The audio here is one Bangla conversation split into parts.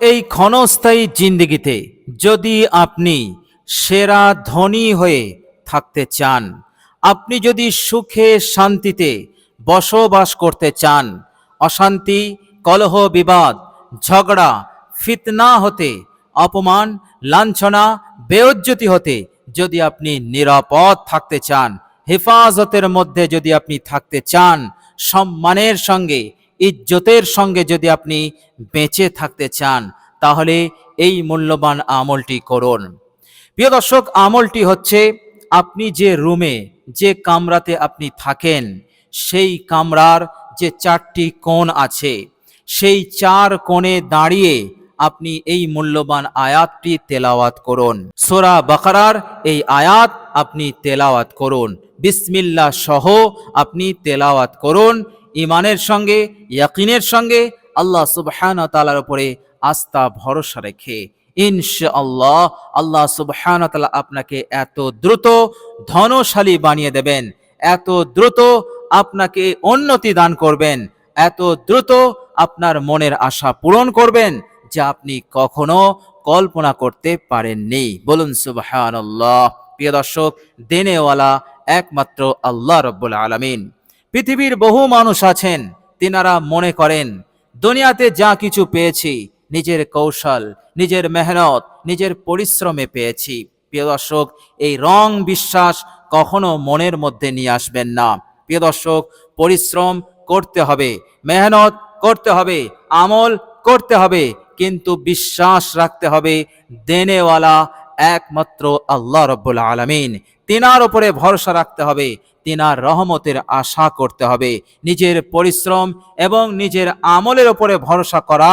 এই ক্ষণস্থায়ী জিন্দিগিতে যদি আপনি সেরা ধনী হয়ে থাকতে চান, আপনি যদি সুখে শান্তিতে বসবাস করতে চান, অশান্তি, কলহ, বিবাদ, ঝগড়া, ফিতনা হতে, অপমান, লাঞ্ছনা বেউজ্জতি হতে যদি আপনি নিরাপদ থাকতে চান, হেফাজতের মধ্যে যদি আপনি থাকতে চান, সম্মানের সঙ্গে ইজ্জতের সঙ্গে যদি আপনি বেঁচে থাকতে চান, তাহলে এই মূল্যবান আমলটি করুন। প্রিয় দর্শক, আমলটি হচ্ছে আপনি যে রুমে, যে কামরাতে আপনি থাকেন, সেই কামরার যে চারটি কোণ আছে, সেই চার কোণে দাঁড়িয়ে আপনি এই মূল্যবান আয়াতটি তেলাওয়াত করুন। সোরা বাকারার এই আয়াত আপনি তেলাওয়াত করুন। বিসমিল্লা সহ আপনি তেলাওয়াত করুন। ইমানের সঙ্গে, ইয়াকিনের সঙ্গে আল্লাহ সুবহান তালার উপরে আস্থা, ভরসা রেখে। ইনশাআল্লাহ আল্লাহ সুবহান তালা আপনাকে এত দ্রুত ধনশালী বানিয়ে দেবেন, এত দ্রুত আপনাকে উন্নতি দান করবেন, এত দ্রুত আপনার মনের আশা পূরণ করবেন যা আপনি কখনো কল্পনা করতে পারেননি। বলুন সুবহান প্রিয় দর্শক, দেনেওয়ালা একমাত্র আল্লাহ রব্বুল আলমিন। পৃথিবীর বহু মানুষ আছেন, তিনারা মনে করেন, দুনিয়াতে যা কিছু পেয়েছি, নিজের কৌশল, নিজের মেহনত, নিজের পরিশ্রমে পেয়েছি। প্রিয় দর্শক, এই রং বিশ্বাস কখনো মনের মধ্যে নিয়ে আসবেন না। প্রিয় দর্শক, পরিশ্রম করতে হবে, মেহনত করতে হবে, আমল করতে হবে, কিন্তু বিশ্বাস রাখতে হবে দেনেওয়ালা একমাত্র আল্লাহ রব্বুল আলমিন। তিনার ওপরে ভরসা রাখতে হবে তিনার রহমতের আশা করতে হবে। নিজের পরিশ্রম এবং নিজের আমলের উপরে ভরসা করা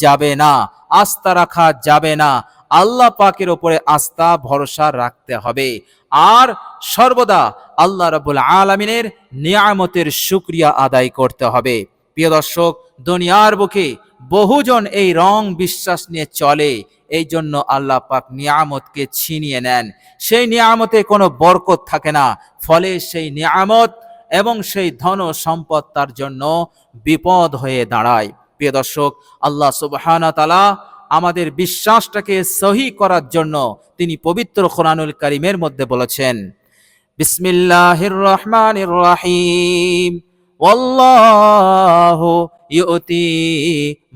যাবে না, আস্থা রাখা যাবে না। আল্লাহ পাকের উপরে আস্থা, ভরসা রাখতে হবে। আর সর্বদা আল্লাহ রবুল আলমিনের নিয়ামতের সুক্রিয়া আদায় করতে হবে। প্রিয় দর্শক, দুনিয়ার বুকে বহুজন এই রং বিশ্বাস নিয়ে চলে। এই জন্য আল্লাহ পাক নিয়ামতকে ছিনিয়ে নেন সেই নিয়ামতে কোনো বরকত থাকে না ফলে সেই নিয়ামত এবং সেই ধন সম্পদ তার জন্য বিপদ হয়ে দাঁড়ায় প্রিয় দর্শক আল্লাহ সুবহানা তালা আমাদের বিশ্বাসটাকে সহি করার জন্য তিনি পবিত্র কোরআনুল করিমের মধ্যে বলেছেন বিসমিল্লাহির রহমানির রহিম والله ইউতি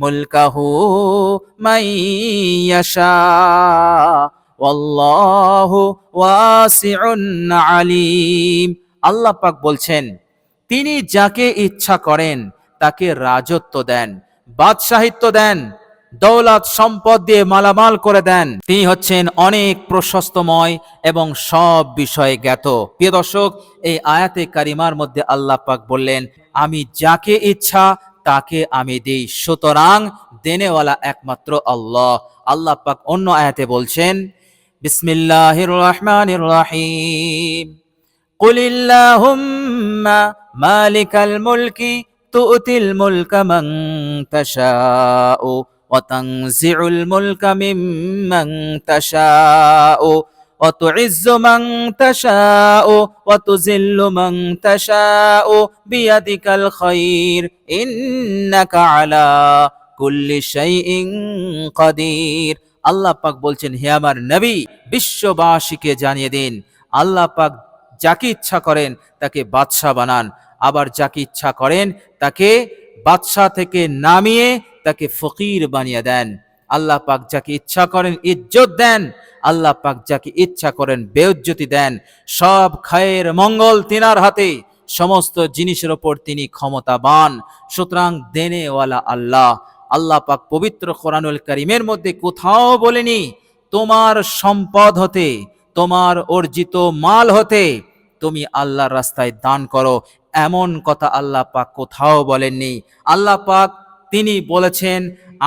মুলকাহু আলিম। আল্লাহ পাক বলছেন, তিনি যাকে ইচ্ছা করেন, তাকে রাজত্ব দেন, বাদশাহিত্ব দেন, দৌলাত সম্পদ দিয়ে মালামাল করে দেন। তিনি হচ্ছেন অনেক প্রশস্তময় এবং সব বিষয়ে জ্ঞাত। প্রিয় দর্শক, এই আয়াতে কারিমার মধ্যে আল্লাহ পাক বললেন, আমি যাকে ইচ্ছা তাকে আমি দিই সুতরাং দেনেওয়ালা একমাত্র আল্লাহ আল্লাহ পাক অন্য আয়াতে বলছেন বিসমিল্লাহির রহমানির রহিম قل اللهم مالك الملك تؤتي الملك من تشاء وتنزع الملك ممن تشاء وتعز من تشاء وتذل من تشاء بيدك الخير إنك على كل شيء قدير আল্লাহ পাক বলছেন হে আমার নবী বিশ্ববাসীকে জানিয়ে দিন আল্লাহ পাক যাকে ইচ্ছা করেন তাকে বাদশাহ বানান আবার যাকে ইচ্ছা করেন তাকে বাদশাহ থেকে নামিয়ে তাকে ফকির বানিয়ে দেন আল্লাহ পাক যাকে ইচ্ছা করেন ইজ্জত দেন আল্লাহ পাক যাকে ইচ্ছা করেন, বেউজ্জতি দেন, সব খায়ের মঙ্গল তিনার হাতে, সমস্ত জিনিসের ওপর তিনি ক্ষমতাবান। সুতরাং দেনেওয়ালা আল্লাহ আল্লাহ পাক পবিত্র কোরআনুল করিমের মধ্যে কোথাও বলেনি, তোমার সম্পদ হতে, তোমার অর্জিত মাল হতে, তুমি আল্লাহর রাস্তায় দান করো। এমন কথা আল্লাহ পাক কোথাও বলেননি। আল্লাহ পাক তিনি বলেছেন,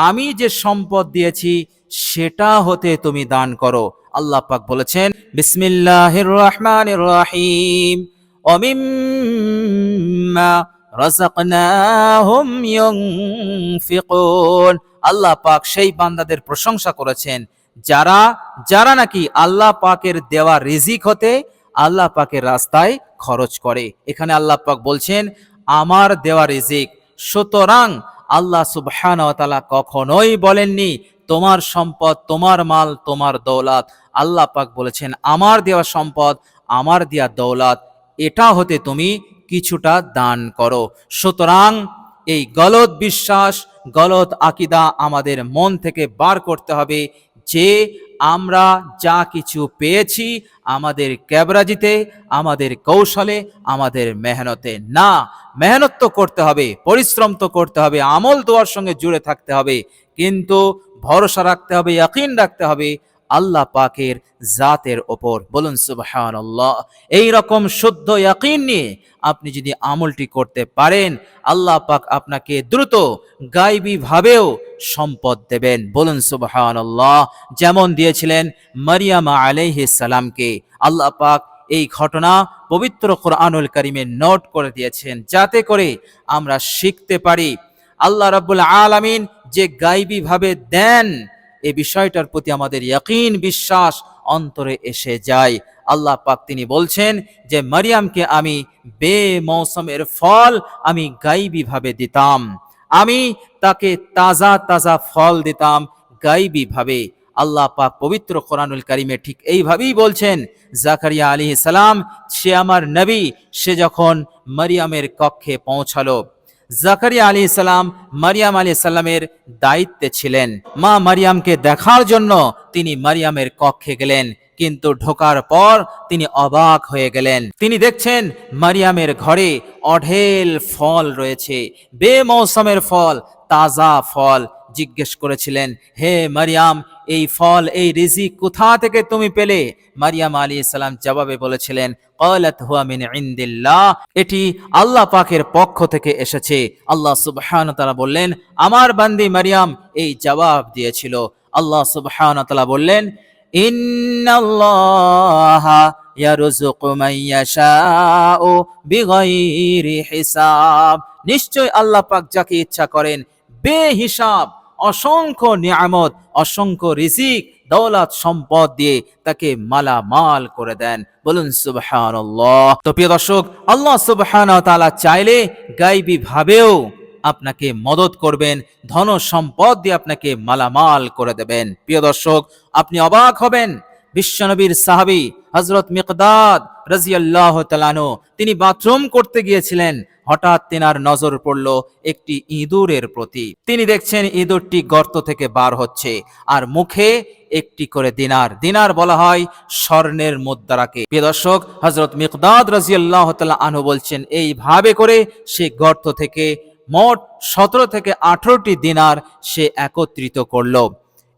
আমি যে সম্পদ দিয়েছি সেটা হতে তুমি দান করো। আল্লাহ পাক বলেছেন, বিসমিল্লাহির রহমানির রহিম। অমিম্মা রাযাকনাহুম ইউনফিকুন। আল্লাহ পাক সেই বান্দাদের প্রশংসা করেছেন, যারা যারা নাকি আল্লাহ পাকের দেওয়া রিজিক হতে আল্লাহ পাকের রাস্তায় খরচ করে। এখানে আল্লাহ পাক বলছেন, আমার দেওয়া রিজিক, সুতরাং আল্লাহ সুবহান তালা কখনোই বলেননি তোমার সম্পদ, তোমার মাল, তোমার দৌলাত। আল্লাহ পাক বলেছেন, আমার দেওয়া সম্পদ, আমার দেওয়া দৌলাত, এটা হতে তুমি কিছুটা দান করো। সুতরাং এই গলত বিশ্বাস, গলত আকিদা আমাদের মন থেকে বার করতে হবে যে আমরা যা কিছু পেয়েছি আমাদের ক্যাবরাজিতে, আমাদের কৌশলে, আমাদের মেহনতে। না, মেহনত তো করতে হবে, পরিশ্রম তো করতে হবে, আমল দোয়ার সঙ্গে জুড়ে থাকতে হবে। কিন্তু ভরসা রাখতে হবে, ইয়াকিন রাখতে হবে আল্লাহ পাকের জাতের ওপর। বলুন সুবহান আল্লাহ এই রকম শুদ্ধ ইয়াকিন নিয়ে আপনি যদি আমলটি করতে পারেন, আল্লাহ পাক আপনাকে দ্রুত গাইবী ভাবেও সম্পদ দেবেন। বলুন সুবহান আল্লাহ যেমন দিয়েছিলেন মারিয়ামা আলাইহিস সালামকে। আল্লাহ পাক এই ঘটনা পবিত্র কোরআনুল কারিমে নোট করে দিয়েছেন, যাতে করে আমরা শিখতে পারি। আল্লাহ রাব্বুল আলামিন যে গাইবী ভাবে দেন, এ বিষয়টার প্রতি আমাদের ইয়াকিন বিশ্বাস অন্তরে এসে যায়। আল্লাহ পাক তিনি বলছেন যে, মারিয়ামকে আমি বে মৌসুমের ফল আমি গাইবী ভাবে দিতাম। আমি তাকে তাজা তাজা ফল দিতাম গাইবী ভাবে আল্লাহ পাক পবিত্র কোরআনুল কারিমে ঠিক এইভাবেই বলছেন, জাকারিয়া আলী সালাম, সে আমার নবী, সে যখন মারিয়ামের কক্ষে পৌঁছালো জাকারিয়া আলী সালাম মারিয়াম আলী সাল্লামের দায়িত্বে ছিলেন। মা মারিয়ামকে দেখার জন্য তিনি মারিয়ামের কক্ষে গেলেন, কিন্তু ঢোকার পর তিনি অবাক হয়ে গেলেন। তিনি দেখছেন মারিয়ামের ঘরে অঢেল ফল রয়েছে, বেমৌসমের ফল, তাজা ফল। জিজ্ঞেস করেছিলেন, হে মারিয়াম এই ফল, এই রিজিক কোথা থেকে তুমি পেলে? মারিয়াম আলী ইসলাম জবাবে বলেছিলেন কলাত হুয়া মিন ইন্দিল্লাহ। এটি আল্লাহ পাকের পক্ষ থেকে এসেছে। আল্লাহ সুবহান তারা বললেন, আমার বান্দি মারিয়াম এই জবাব দিয়েছিল। আল্লাহ সুবহান তালা বললেন, ইন্নাল্লাহ ইয়ারুযুকু মান ইয়াশাউ হিসাব। নিশ্চয় আল্লাহ পাক যাকে ইচ্ছা করেন, বেহিসাব অসংখ্য নিয়ামত, অসংখ্য রিজিক, দৌলত, সম্পদ দিয়ে তাকে মালামাল করে দেন। বলুন, সুবহানাল্লাহ। তো প্রিয় দর্শক, আল্লাহ সুবহানাহু তালা চাইলে গাইবী ভাবেও আপনাকে মদত করবেন, ধন সম্পদ দিয়ে আপনাকে মালামাল করে দেবেন। প্রিয় দর্শক, আপনি অবাক হবেন, বিশ্বনবীর সাহাবী হজরত মিকদাদ রাজিয়াল্লাহ তালানো তিনি বাথরুম করতে গিয়েছিলেন। হঠাৎ তেনার নজর পড়ল একটি ইঁদুরের প্রতি। তিনি দেখছেন ইঁদুরটি গর্ত থেকে বার হচ্ছে, আর মুখে একটি করে দিনার। দিনার বলা হয় স্বর্ণের মুদ্রাকে। প্রিয় দর্শক হজরত মিকদাদ রাজিয়াল্লাহ তালা আনহু বলছেন, এইভাবে করে সে গর্ত থেকে মোট সতেরো থেকে আঠারোটি দিনার সে একত্রিত করল।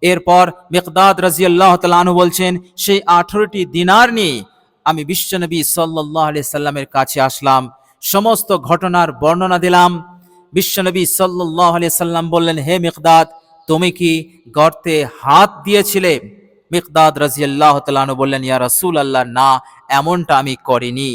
এরপর মিকদাদ রাজিয়াল্লাহ তালু বলছেন, সেই আঠারোটি দিনার নিয়ে আমি বিশ্বনবী সাল্লাহ আলি সাল্লামের কাছে আসলাম, সমস্ত ঘটনার বর্ণনা দিলাম। বিশ্বনবী সাল্লাহ আলি সাল্লাম বললেন, হে মিকদাদ, তুমি কি গর্তে হাত দিয়েছিলে? মিকদাদ রাজিয়াল্লাহ তালু বললেন, ইয়া রাসূল আল্লাহ না, এমনটা আমি করিনি।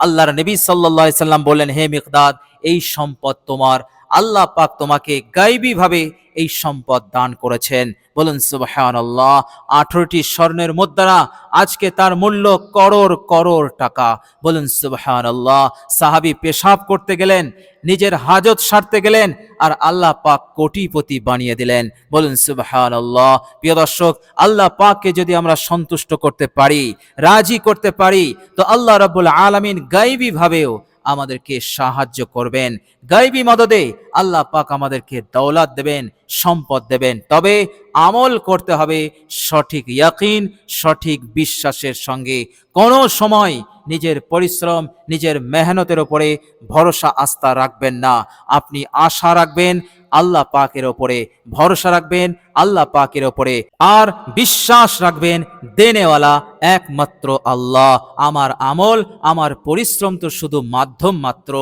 আল্লাহর নবী সাল্লাহ সাল্লাম বললেন, হে মিকদাদ, এই সম্পদ তোমার আল্লাহ পাক তোমাকে গাইবী ভাবে এই সম্পদ দান করেছেন। বলুন সুবহান আল্লাহ আঠারোটি স্বর্ণের মুদ্রা, আজকে তার মূল্য করোড় করোর টাকা। বলুন সুবহান আল্লাহ সাহাবি পেশাব করতে গেলেন, নিজের হাজত সারতে গেলেন, আর আল্লাহ পাক কোটিপতি বানিয়ে দিলেন। বলুন সুবহান আল্লাহ প্রিয় দর্শক, আল্লাহ পাককে যদি আমরা সন্তুষ্ট করতে পারি, রাজি করতে পারি, তো আল্লাহ রাব্বুল আলামিন গাইবী ভাবেও আমাদেরকে সাহায্য করবেন। গাইবী মদদে আল্লাহ পাক আমাদেরকে দৌলাত দেবেন, সম্পদ দেবেন। তবে আমল করতে হবে সঠিক ইয়াকিন, সঠিক বিশ্বাসের সঙ্গে। কোনো সময় নিজের পরিশ্রম, নিজের মেহনতের ওপরে ভরসা আস্থা রাখবেন না। আপনি আশা রাখবেন আল্লাহ পাকের ওপরে ভরসা রাখবেন, আল্লাহ পাকের ওপরে আর বিশ্বাস রাখবেন, দেনেওয়ালা একমাত্র আল্লাহ। আমার আমল, আমার পরিশ্রম তো শুধু মাধ্যম মাত্র।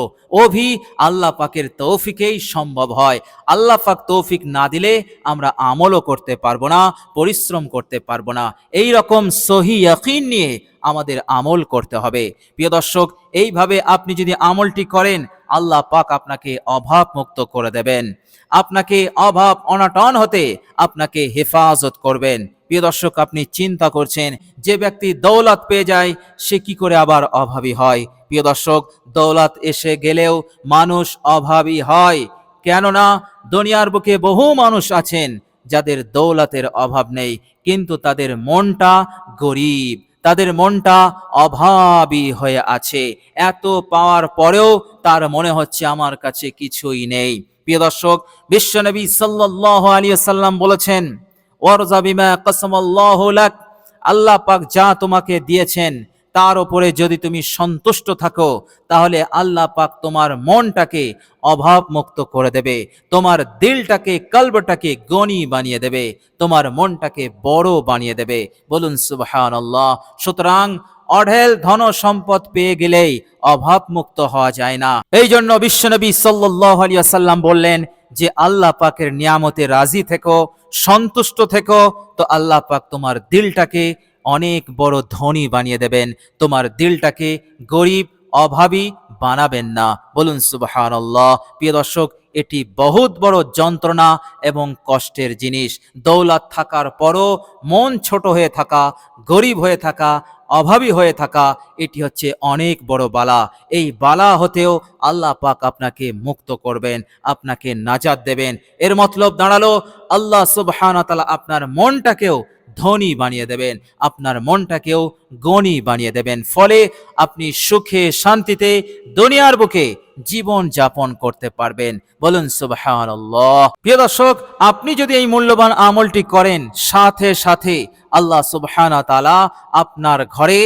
অভি আল্লাহ পাকের তৌফিকেই সম্ভব হয়। আল্লাহ পাক তৌফিক না দিলে আমরা আমলও করতে পারব না, পরিশ্রম করতে পারব না। এই রকম সহি ইয়াকিন নিয়ে আমাদের আমল করতে হবে। প্রিয় দর্শক, এইভাবে আপনি যদি আমলটি করেন, আল্লাহ পাক আপনাকে অভাব মুক্ত করে দেবেন। আপনাকে অভাব অনাটন হতে আপনাকে হেফাজত করবেন। প্রিয় দর্শক, আপনি চিন্তা করছেন, যে ব্যক্তি দৌলত পেয়ে যায়, সে কি করে আবার অভাবী হয়? প্রিয় দর্শক, দৌলত এসে গেলেও মানুষ অভাবী হয়। কেননা, দুনিয়ার বুকে বহু মানুষ আছেন, যাদের দৌলতের অভাব নেই, কিন্তু তাদের মনটা গরিব। তাদের মনটা অভাবী হয়ে আছে। এত পাওয়ার পরেও তার মনে হচ্ছে, আমার কাছে কিছুই নেই। প্রিয় দর্শক বিশ্বনবী সাল্লাল্লাহু আলাইহি সাল্লাম বলেছেন আল্লাহ পাক যা তোমাকে দিয়েছেন, তার উপরে যদি তুমি সন্তুষ্ট থাকো, তাহলে আল্লাহ পাক তোমার মনটাকে অভাব মুক্ত করে দেবে, তোমার দিলটাকে, কলবটাকে গনি বানিয়ে দেবে, তোমার মনটাকে বড় বানিয়ে দেবে। বলুন আল্লাহ সুতরাং অঢেল ধন সম্পদ পেয়ে গেলেই অভাব মুক্ত হওয়া যায় না। এই জন্য বিশ্বনবী ওয়াসাল্লাম বললেন যে, আল্লাহ পাকের নিয়ামতে রাজি থেকো, সন্তুষ্ট থেকো, তো আল্লাহ পাক তোমার দিলটাকে অনেক বড় ধনী বানিয়ে দেবেন। তোমার দিলটাকে গরিব, অভাবী বানাবেন না। বলুন সুবহানাল্লাহ। প্রিয় দর্শক, এটি বহুত বড় যন্ত্রণা এবং কষ্টের জিনিস। দৌলত থাকার পরও মন ছোট হয়ে থাকা, গরিব হয়ে থাকা অভাবী হয়ে থাকা, এটি হচ্ছে অনেক বড় বালা। এই বালা হতেও আল্লাহ পাক আপনাকে মুক্ত করবেন, আপনাকে নাজাদ দেবেন। এর মতলব দাঁড়াল, আল্লাহ সুবহানাহু ওয়া আপনার মনটাকেও ধনী বানিয়ে দেবেন। আপনার মনটাকেও গণী বানিয়ে দেবেন। ফলে আপনি সুখে শান্তিতে দুনিয়ার বুকে জীবন যাপন করতে পারবেন। বলুন, সুবহানাল্লাহ। প্রিয় দর্শক, আপনি যদি এই মূল্যবান আমলটি করেন, সাথে সাথে আল্লাহ সুবহানাহু ওয়া তাআলা আপনার ঘরে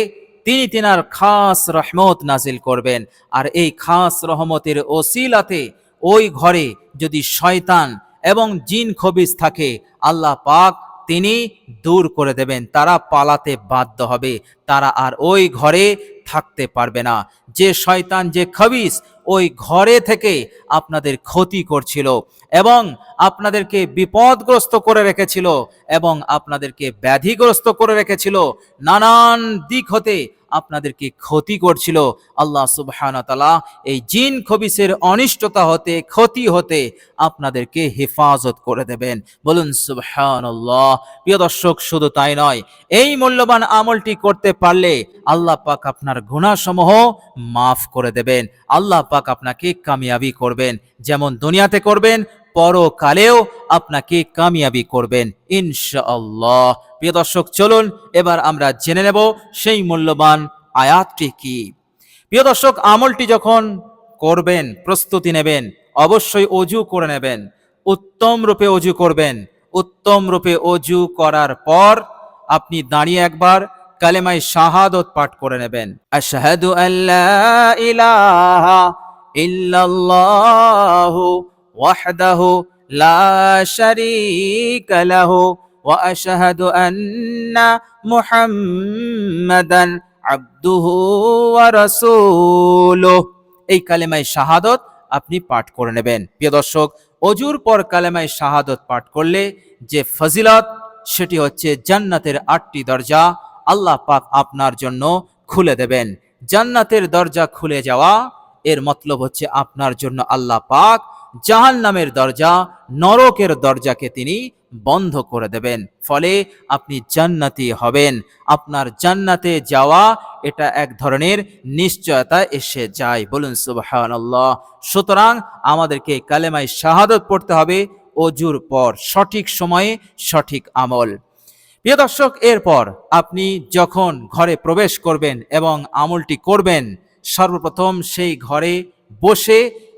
তিনি তিনার খাস রহমত নাজিল করবেন। আর এই খাস রহমতের ওসিলাতে ওই ঘরে যদি শয়তান এবং জিন খবিজ থাকে, আল্লাহ পাক তিনি দূর করে দেবেন, তারা পালাতে বাধ্য হবে, তারা আর ওই ঘরে থাকতে পারবে না। যে শয়তান, যে খবিস, ওই ঘরে থেকে আপনাদের ক্ষতি করছিল এবং আপনাদেরকে বিপদগ্রস্ত করে রেখেছিল এবং আপনাদেরকে ব্যাধিগ্রস্ত করে রেখেছিল। নানান দিক হতে আপনাদেরকে ক্ষতি করছিল। আল্লাহ তাআলা এই জিন খবিসের অনিষ্টতা হতে, ক্ষতি হতে আপনাদেরকে হেফাজত করে দেবেন। বলুন, সুবহানাল্লাহ। প্রিয় দর্শক, শুধু তাই নয়, এই মূল্যবান আমলটি করতে পারলে আল্লাহ পাক আপনার গুনাহসমূহ মাফ করে দেবেন। আল্লাহ পাক আপনাকে কামিয়াবি করবেন। যেমন দুনিয়াতে করবেন পরকালেও আপনাকে কামিয়াবি করবেন, ইনশাআল্লাহ। প্রিয় দর্শক, চলুন এবার আমরা জেনে নেব সেই মূল্যবান আয়াতটি কি। প্রিয় দর্শক, আমলটি যখন করবেন, প্রস্তুতি নেবেন, অবশ্যই অজু করে নেবেন, উত্তম রূপে অজু করবেন। উত্তম রূপে অজু করার পর আপনি দাঁড়িয়ে একবার কালেমাই শাহাদত পাঠ করে নেবেন। আশহাদু আল্লা ইলাহা ইল্লাল্লাহু শারীকা লাহু ওয়া আশহাদু আন্না মুহাম্মাদান আবদুহু ওয়া রাসূলুহু এই কালেমায় শাহাদত আপনি পাঠ করে নেবেন। প্রিয় দর্শক, অজুর পর কালেমায় শাহাদত পাঠ করলে যে ফজিলত, সেটি হচ্ছে জান্নাতের আটটি দরজা আল্লাহ পাক আপনার জন্য খুলে দেবেন। জান্নাতের দরজা খুলে যাওয়া, এর মতলব হচ্ছে আপনার জন্য আল্লাহ পাক জাহান নামের দরজা, নরকের দরজাকে তিনি বন্ধ করে দেবেন। ফলে আপনি জান্নাতি হবেন। আপনার জান্নাতে যাওয়া, এটা এক ধরনের নিশ্চয়তা এসে যায়। বলুন, সুবহানাল্লাহ। সুতরাং আমাদেরকে কালেমায় শাহাদত পড়তে হবে। অজুর পর, সঠিক সময়ে সঠিক আমল। প্রিয় দর্শক, এরপর আপনি যখন ঘরে প্রবেশ করবেন এবং আমলটি করবেন, সর্বপ্রথম সেই ঘরে বসে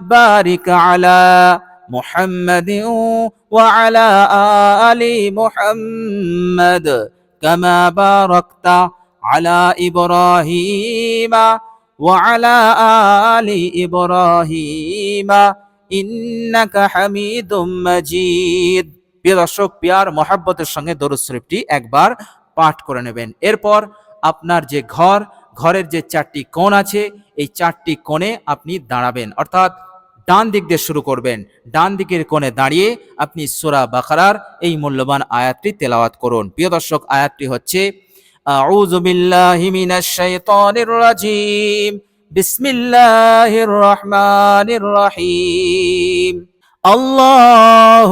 بارك على محمد وعلى آل محمد كما باركت على إبراهيم وعلى آل إبراهيم إنك حميد مجيد প্রিয় দর্শক পিয়ার মহাব্বতের সঙ্গে দরুদ শরীফটি একবার পাঠ করে নেবেন এরপর আপনার যে ঘর ঘরের যে চারটি কোণ আছে, এই চারটি কোণে আপনি দাঁড়াবেন। অর্থাৎ ডান দিক দিয়ে শুরু করবেন। ডান দিকের কোণে দাঁড়িয়ে আপনি সোরা বাখারার এই মূল্যবান আয়াতটি তেলাওয়াত করুন। প্রিয় দর্শক, আয়াতটি হচ্ছে বিসমিল্লাহ রহমানির রহিম। আল্লাহ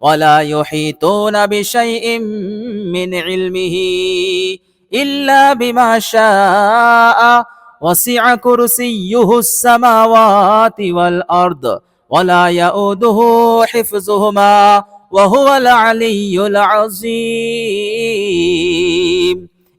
ولا يحيطون بشيء من علمه إلا بما شاء وسع كرسيه السماوات والأرض ولا يؤوده حفظهما وهو العلي العظيم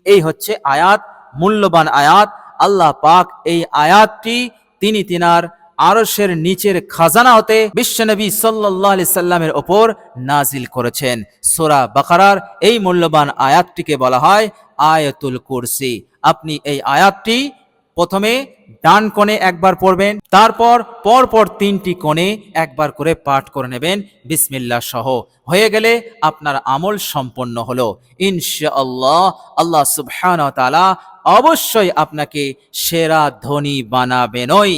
এই হচ্ছে আয়াত মূল্যবান আয়াত আল্লাহ পাক এই আয়াতটি তিনি তিনার আরশের নিচের খাজানা হতে বিশ্বনবী সাল্লাহ আলি সাল্লামের ওপর নাজিল করেছেন। সোরা বাকারার এই মূল্যবান আয়াতটিকে বলা হয় আয়াতুল কুরসি। আপনি এই আয়াতটি প্রথমে ডান কোণে একবার পড়বেন, তারপর পরপর তিনটি কোণে একবার করে পাঠ করে নেবেন, বিসমিল্লাহ সহ। হয়ে গেলে আপনার আমল সম্পন্ন হলো। ইনশাআল্লাহ আল্লাহ সুবহান তাআলা অবশ্যই আপনাকে সেরা ধনী বানাবেনই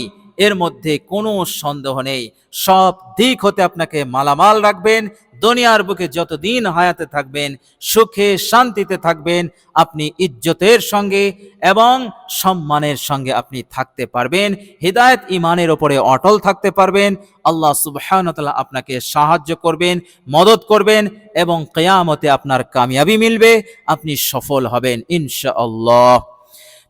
এর মধ্যে কোনো সন্দেহ নেই। সব দিক হতে আপনাকে মালামাল রাখবেন, দুনিয়ার বুকে যতদিন হায়াতে থাকবেন, সুখে শান্তিতে থাকবেন, আপনি ইজ্জতের সঙ্গে এবং সম্মানের সঙ্গে আপনি থাকতে পারবেন, হৃদায়ত ইমানের ওপরে অটল থাকতে পারবেন, আল্লাহ সুবহানতাল্লাহ আপনাকে সাহায্য করবেন, মদত করবেন এবং কেয়ামতে আপনার কামিয়াবি মিলবে, আপনি সফল হবেন ইনশাআল্লাহ।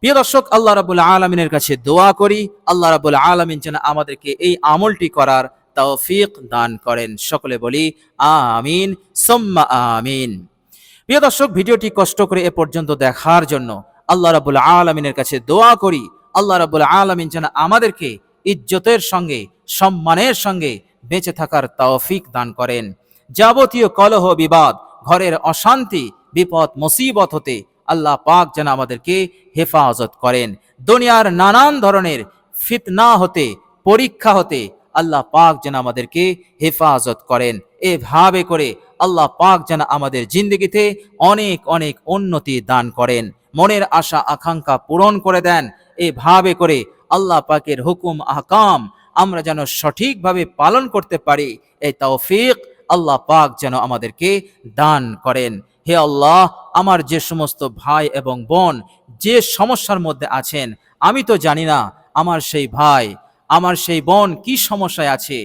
প্রিয় দর্শক, আল্লাহ রাবুল আলমিনের কাছে দোয়া করি। আল্লাহ রাবুল আলমিন যেন আমাদেরকে এই আমলটি করার তৌফিক দান করেন। সকলে বলি, আমিন, সোম্মা আমিন। প্রিয় দর্শক, ভিডিওটি কষ্ট করে এ পর্যন্ত দেখার জন্য আল্লাহ রাবুল আলমিনের কাছে দোয়া করি। আল্লাহ রাবুল আলমিন যেন আমাদেরকে ইজ্জতের সঙ্গে, সম্মানের সঙ্গে বেঁচে থাকার তৌফিক দান করেন। যাবতীয় কলহ বিবাদ, ঘরের অশান্তি, বিপদ, মুসিবত হতে আল্লাহ পাক যেন আমাদেরকে হেফাজত করেন। দুনিয়ার নানান ধরনের ফিতনা হতে, পরীক্ষা হতে আল্লাহ পাক যেন আমাদেরকে হেফাজত করেন। এভাবে করে আল্লাহ পাক যেন আমাদের জিন্দগিতে অনেক অনেক উন্নতি দান করেন। মনের আশা, আকাঙ্ক্ষা পূরণ করে দেন। এভাবে করে আল্লাহ পাকের হুকুম, আহকাম আমরা যেন সঠিকভাবে পালন করতে পারি। এই তৌফিক আল্লাহ পাক যেন আমাদেরকে দান করেন। হে আল্লাহ, আমার যে সমস্ত ভাই এবং বোন যে সমস্যার মধ্যে আছেন, আমি তো জানি না আমার সেই ভাই, আমার সেই বোন কি সমস্যায় আছে।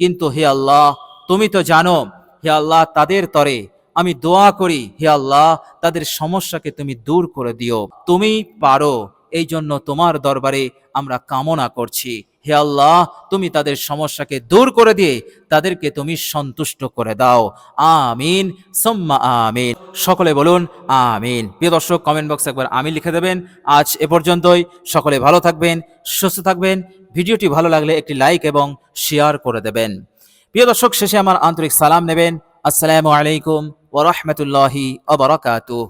কিন্তু হে আল্লাহ, তুমি তো জানো, হে আল্লাহ, তাদের তরে আমি দোয়া করি। হে আল্লাহ, তাদের সমস্যাকে তুমি দূর করে দিও। তুমি পারো। এই জন্য তোমার দরবারে আমরা কামনা করছি। হে আল্লাহ, তুমি তাদের সমস্যাকে দূর করে দিয়ে তাদেরকে তুমি সন্তুষ্ট করে দাও। আমিন, সম্মা আমিন। সকলে বলুন, আমিন। প্রিয় দর্শক কমেন্ট বক্সে একবার আমি লিখে দেবেন। আজ এ পর্যন্তই। সকলে ভালো থাকবেন, সুস্থ থাকবেন। ভিডিওটি ভালো লাগলে একটি লাইক এবং শেয়ার করে দেবেন। প্রিয় দর্শক, শেষে আমার আন্তরিক সালাম নেবেন। আসসালামু আলাইকুম ওরহমতুল্লাহি অবরাকাতু